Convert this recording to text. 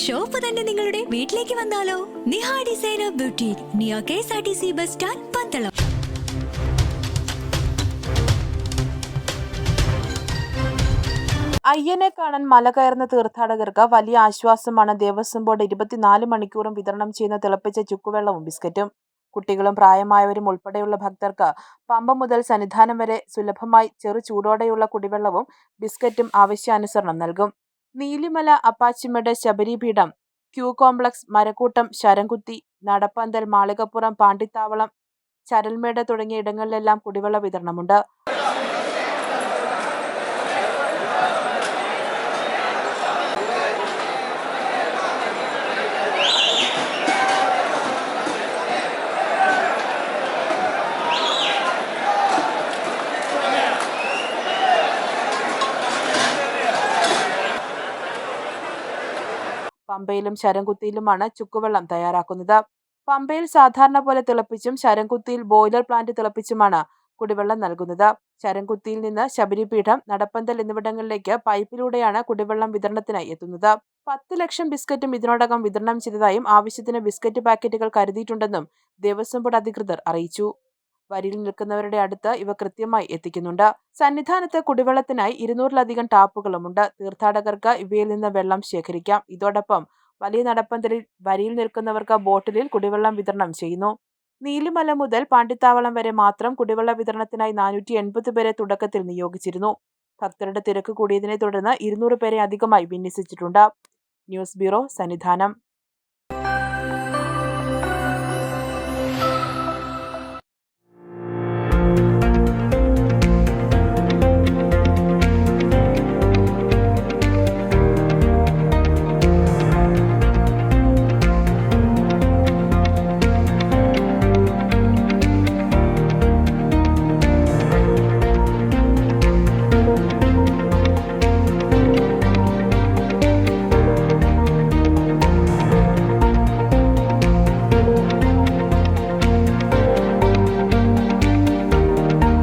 Shop തന്നെ നിങ്ങളുടെ വീട്ടിലേക്ക് വന്നാലോ? Niha designer beauty Niya K S R T C bus stand Pandalam. അയ്യനെ കാണാൻ മല കയറുന്ന തീർത്ഥാടകർക്ക് വലിയ ആശ്വാസമാണ് ദേവസ്വം ബോർഡ് ഇരുപത്തിനാല് മണിക്കൂറും വിതരണം ചെയ്യുന്ന തിളപ്പിച്ച ചുക്കുവെള്ളവും ബിസ്ക്കറ്റും. കുട്ടികളും പ്രായമായവരും ഉൾപ്പെടെയുള്ള ഭക്തർക്ക് പമ്പ മുതൽ സന്നിധാനം വരെ സുലഭമായി ചെറു ചൂടോടെയുള്ള കുടിവെള്ളവും ബിസ്ക്കറ്റും ആവശ്യാനുസരണം നൽകും. നീലിമല അപ്പാച്ചിമേട് ശബരിപീഠം ക്യൂ കോംപ്ലക്സ് മരക്കൂട്ടം ശരംകുത്തി നടപ്പന്തൽ മാളികപ്പുറം പാണ്ടിത്താവളം ചരൽമേട് തുടങ്ങിയ ഇടങ്ങളിലെല്ലാം കുടിവെള്ള വിതരണമുണ്ട്. പമ്പയിലും ശരംകുത്തിയിലുമാണ് ചുക്കുവെള്ളം തയ്യാറാക്കുന്നത്. പമ്പയിൽ സാധാരണ പോലെ തിളപ്പിച്ചും ശരംകുത്തിയിൽ ബോയിലർ പ്ലാന്റ് തിളപ്പിച്ചുമാണ് കുടിവെള്ളം നൽകുന്നത്. ശരംകുത്തിയിൽ നിന്ന് ശബരിപീഠം നടപ്പന്തൽ എന്നിവിടങ്ങളിലേക്ക് പൈപ്പിലൂടെയാണ് കുടിവെള്ളം വിതരണത്തിനായി എത്തുന്നത്. പത്ത് ലക്ഷം ബിസ്ക്കറ്റും ഇതിനോടകം വിതരണം ചെയ്തതായും ആവശ്യത്തിന് ബിസ്ക്കറ്റ് പാക്കറ്റുകൾ കരുതിയിട്ടുണ്ടെന്നും ദേവസ്വം ബോർഡ് അധികൃതർ അറിയിച്ചു. വരിയിൽ നിൽക്കുന്നവരുടെ അടുത്ത് ഇവ കൃത്യമായി എത്തിക്കുന്നുണ്ട്. സന്നിധാനത്ത് കുടിവെള്ളത്തിനായി ഇരുന്നൂറിലധികം ടാപ്പുകളുമുണ്ട്. തീർത്ഥാടകർക്ക് ഇവയിൽ നിന്ന് വെള്ളം ശേഖരിക്കാം. ഇതോടൊപ്പം വലിയ നടപ്പന്തലിൽ വരിയിൽ നിൽക്കുന്നവർക്ക് ബോട്ടിലിൽ കുടിവെള്ളം വിതരണം ചെയ്യുന്നു. നീലിമല മുതൽ പാണ്ടിത്താവളം വരെ മാത്രം കുടിവെള്ള വിതരണത്തിനായി നാനൂറ്റി എൺപത് പേരെ തുടക്കത്തിൽ നിയോഗിച്ചിരുന്നു. ഭക്തരുടെ തിരക്ക് കൂടിയതിനെ തുടർന്ന് ഇരുന്നൂറ് പേരെ അധികമായി വിന്യസിച്ചിട്ടുണ്ട്. News bureau Sannidhanam.